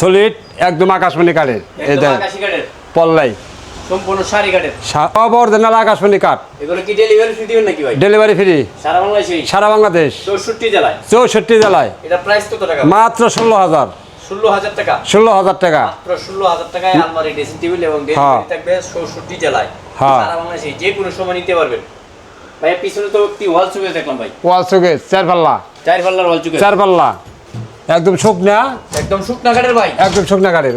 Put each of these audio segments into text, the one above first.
Solid একদম আকাশমণি কাঠের। কাঠের। পল্লাই। সম্পূর্ণ শাড়ি কাঠের। সব অরিজিনাল আকাশমণি কাঠ। এগুলো কি ডেলিভারি ফ্রি দিবেন নাকি ভাই? ডেলিভারি ফ্রি সারা বাংলাদেশে? সারা বাংলাদেশ। চৌষট্টি জেলায়? চৌষট্টি জেলায়। এটা প্রাইস কত টাকা মাত্র ষোলো হাজার। ষোলো হাজার টাকা। ষোলো হাজার টাকা। মাত্র ষোলো হাজার টাকায় আলমারি ড্রেসিং টেবিল এবং হ্যাঁ। ডেলিভারি থাকবে চৌষট্টি জেলায়। হ্যাঁ। সারা বাংলাদেশে যে কোনো সময় নিতে পারবেন। ভাই পিছনে তো একটি ওয়াল দেখলাম ভাই। ওয়াল চার পাল্লা চার পাল্লার ওয়াল চার পাল্লা একদম শুকনা? একদম শুকনা কাঠের ভাই। একদম শুকনা কাঠের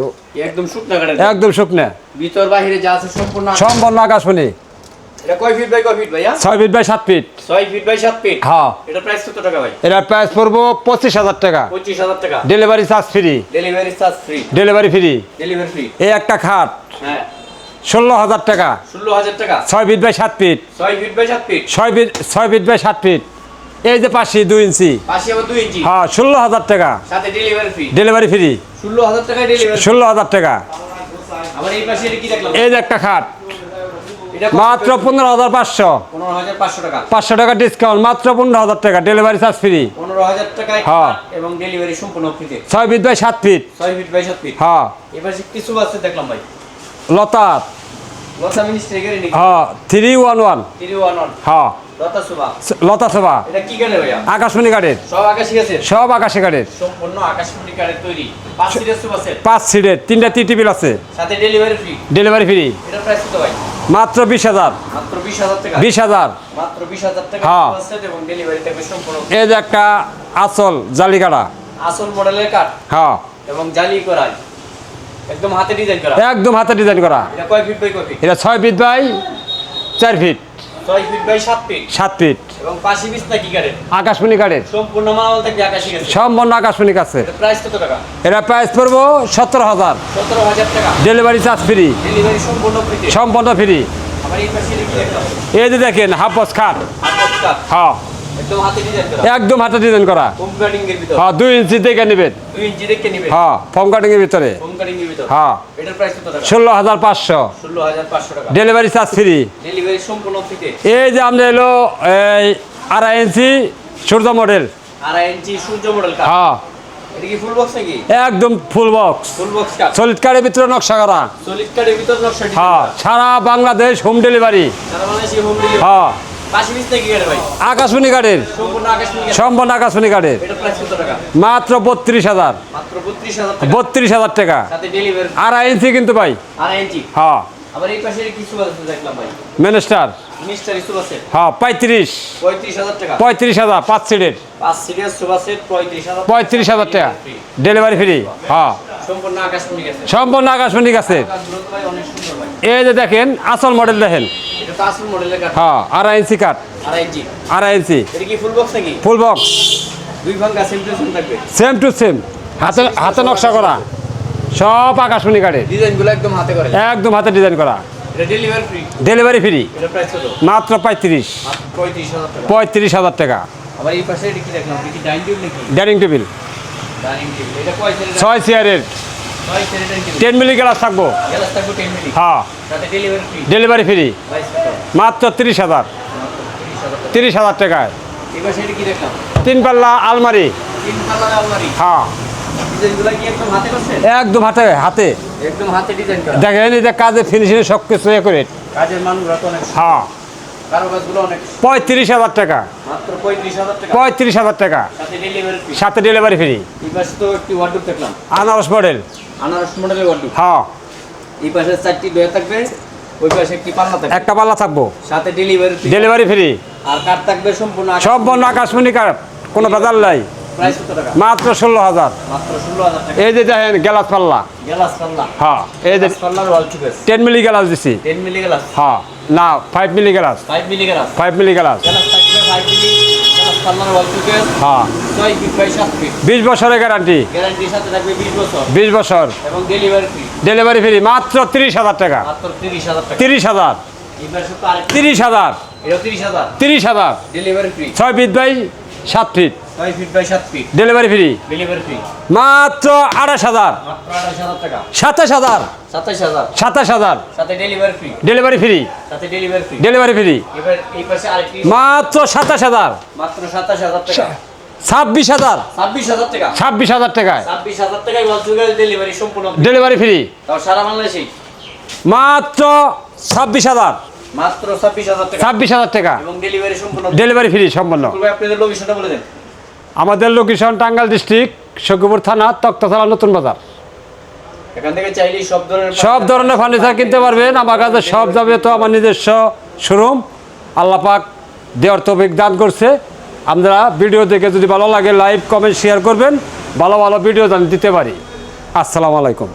একদম শুকনা কাঠের একদম শুকনা। ভিতর বাহিরে যা আছে সম্পূর্ণ আকাশ। সম্পন্ন আকাশমণি। এটা কয় ফিট বাই কয় ফিট ভাইয়া? ছয় ফিট বাই সাত ফিট ছয় ফিট বাই সাত ফিট হ্যাঁ। এটা প্রাইস কত টাকা ভাই? এটার প্রাইস পড়ব পঁচিশ হাজার টাকা। পঁচিশ হাজার টাকা। Delivery charge free delivery charge free delivery free delivery free এই একটা খাট। হ্যাঁ। ষোলো হাজার টাকা। ষোলো হাজার টাকা। ছয় ফিট বাই সাত ফিট ছয় ফিট বাই সাত ফিট ছয় ফিট ছয় ফিট বাই সাত ফিট এই যে পাশে দুই ইঞ্চি। হ্যাঁ ষোলো হাজার টাকা। ডেলিভারি ফ্রি ষোলো হাজার টাকা। এই যে একটা খাট। মাত্র পনেরো হাজার পাঁচশো। পাঁচশো টাকা। ডিসকাউন্ট মাত্র পনেরো হাজার টাকা। ডেলিভারি চার্জ ফ্রি পনেরো হ্যাঁ। এবং ডেলিভারি সম্পূর্ণ ছয় ফিট বাই সাত ফিট ছয় ফিট বাই সাত ফিট হ্যাঁ। এবার কিছু আছে দেখলাম ভাই। লতা। হ্যাঁ three one one three one one হ্যাঁ। লতা সুবা আকাশমণি কাঠের আকাশি কাঠের পাঁচ সিটের তিনটা টি টেবিল আছে ডেলিভারি ফ্রি। মাত্র বিশ হাজার। বিশ হাজার হ্যাঁ। এই যে একটা আসল জালিকাটা। আসল মডেলের কাঠ। হ্যাঁ। এবং জালি করা। একদম হাতে ডিজাইন করা। একদম হাতে ডিজাইন করা। এটা কয় ফিট বাই কয় ফিট এটা ছয় ফিট বাই চার ফিট ছয় ফিট বাই সাত ফিট সাত ফিট এবং পাশে বিছনা কি কাঠের? আকাশমণি কাঠের। সম্পূর্ণ মাল থাকবে আকাশি গেছে। সম্পন্ন আকাশমণি কাছে। প্রাইস কত টাকা? এটা প্রাইস পড়ব সতেরো হাজার। সতেরো হাজার টাকা। ডেলিভারি চার্জ ফ্রি ডেলিভারি সম্পূর্ণ ফ্রি এই যে দেখেন হাফ বস খাট আটক কাঠ হ্যাঁ। একদম হাতে ডিজাইন করা। হ্যাঁ দুই ইঞ্চি দেখে নেবেন। হ্যাঁ ফর্ম কাটিং এর ভিতর। হ্যাঁ। ষোলো হাজার পাঁচশো। ডেলিভারি চার্জ ফ্রি এই যে আমরা এলো এই আড়াই ইঞ্চি সূর্য মডেল হ্যাঁ। একদম ফুল বক্স সলিড কার্ডের ভিতরে নকশা করা। হ্যাঁ সারা বাংলাদেশ হোম ডেলিভারি সারা হোম ডেলিভারি হ্যাঁ। কাঠের আকাশমণি কার্ডের সম্পূর্ণ আকাশমণি কাঠ কার্ডের এটা প্রাইস কত টাকা? মাত্র বত্রিশ হাজার। বত্রিশ হাজার টাকা। আড়াই ইঞ্চি কিন্তু ভাই। হ্যাঁ। মিনিস্টার হ্যাঁ পঁয়ত্রিশ। পঁয়ত্রিশ হাজার পাঁচ সিটের। পঁয়ত্রিশ হাজার। টাকা। ডেলিভারি ফ্রি হ্যাঁ। সম্পূর্ণ আকাশমণি গেছে। সম্পূর্ণ আকাশমণি কাছে কাঠগুলো ভাই অনেক সুন্দর ভাই। এই যে দেখেন আসল মডেল দেখেন। হ্যাঁ আড়াই ইঞ্চি কাঠ। আড়াই ইঞ্চি। আড়াই ইঞ্চি। এটা কি full box same to same হাতে হাতে নকশা করা। সব আকাশমণি কাঠের। একদম হাতে করে। একদম হাতে ডিজাইন করা। ডেলিভারি ফ্রি মাত্র পঁয়ত্রিশ। পঁয়ত্রিশ হাজার টাকা। ডাইনিং টেবিল ছয় চেয়ারের টেন মিলি গ্লাস থাকব। হ্যাঁ। ডেলিভারি ফ্রি মাত্র তিরিশ হাজার। তিরিশ হাজার টাকায়। এটা তিন পাল্লা আলমারি। হ্যাঁ। একদম হাতে হাতে দেখেন এই কাজে ফিনিশিং সব কিছু হ্যাঁ। পঁয়ত্রিশ হাজার টাকা। পঁয়ত্রিশ হাজার টাকা। সাথে ডেলিভারি ফ্রি আনারস মডেল আনারস মডেলের হ্যাঁ। এই পাশে চারটি ডোয়া থাকবে ওই পাশে একটি পাল্লা থাকবে। একটা পাল্লা থাকব। সাথে ডেলিভারি ফ্রি ডেলিভারি ফ্রি আর কার থাকবে সম্পূর্ণ সম্পূর্ণ আকাশমণি কাঠ কোনো বাজার নাই। মাত্র ষোলো হাজার। এই যে দেখেন গ্যালাস পাল্লা। গ্লাস পাল্লা। হ্যাঁ এই যে টেন মিলি গ্যালাস দিছি। হ্যাঁ না five milli glass five milli glass. Five milli glass হ্যাঁ। বিশ বছরের গ্যারান্টি বিশ বছর। ডেলিভারি ফ্রি মাত্র তিরিশ হাজার টাকা। তিরিশ হাজার তিরিশ হাজার। তিরিশ হাজার। ছয় ফিট বাই সাত ফিট ডেলিভারি ফ্রি মাত্র আঠাশ হাজার। সাতাশ হাজার। সাতাশ হাজার। ডেলিভারি ফ্রি ডেলিভারি ফ্রি মাত্র সাতাশ হাজার। ছাব্বিশ হাজার। ছাব্বিশ হাজার টাকা। টাকায়। ডেলিভারি সম্পূর্ণ ফ্রি মাত্র ছাব্বিশ হাজার। মাত্র ছাব্বিশ হাজার টাকা। ছাব্বিশ হাজার টাকা। এবং ডেলিভারি সম্পূর্ণ ডেলিভারি ফ্রি ভাই আপনাদের লোকেশনটা বলে দেন। আমাদের লোকেশন টাঙ্গাল ডিস্ট্রিক্ট সখীপুর থানা তক্তথালা নতুন বাজার। এখান থেকে চাইলেই সব ধরনের সব ধরনের ফার্নিচার কিনতে পারবেন। আমার কাছে সব যাবে তো আমার নিজস্ব শোরুম আল্লাপাক দেওয়ার তৌফিক দান করছে। আমরা ভিডিও দেখে যদি ভালো লাগে লাইভ কমেন্ট শেয়ার করবেন। ভালো ভালো ভিডিও আমি দিতে পারি। আসসালামু আলাইকুম।